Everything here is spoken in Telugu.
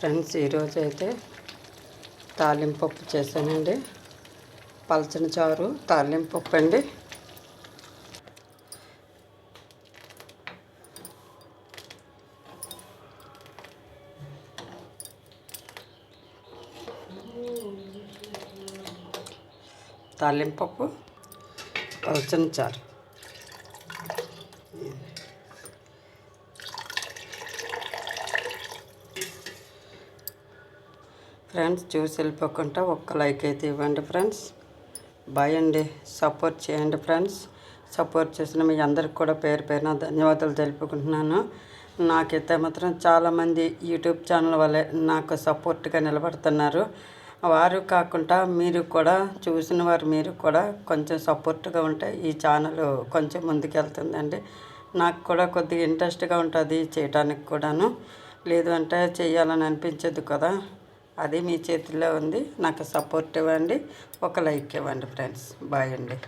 ఫ్రెండ్స్ ఈరోజు అయితే తాలింపప్పు చేశానండి. పలచని చారు తాలింపప్పు అండి. తాలింపప్పు పలచని చారు. ఫ్రెండ్స్ చూసి వెళ్ళిపోకుండా ఒక్క లైక్ అయితే ఇవ్వండి ఫ్రెండ్స్. బాయ్ అండి. సపోర్ట్ చేయండి ఫ్రెండ్స్. సపోర్ట్ చేసిన మీ అందరికి కూడా పేరు పేరున ధన్యవాదాలు తెలుపుకుంటున్నాను. నాకైతే మాత్రం చాలామంది యూట్యూబ్ ఛానల్ వల్లే నాకు సపోర్ట్గా నిలబడుతున్నారు. వారు కాకుండా మీరు కూడా చూసిన వారు మీరు కూడా కొంచెం సపోర్ట్గా ఉంటే ఈ ఛానల్ కొంచెం ముందుకెళ్తుందండి నాకు కూడా కొద్దిగా ఇంట్రెస్ట్గా ఉంటుంది చేయడానికి కూడాను. లేదు అంటే చేయాలని అనిపించదు కదా. అది మీ చేతిలో ఉంది. నాకు సపోర్ట్ ఇవ్వండి. ఒక లైక్ ఇవ్వండి ఫ్రెండ్స్ బాయ్ అండి.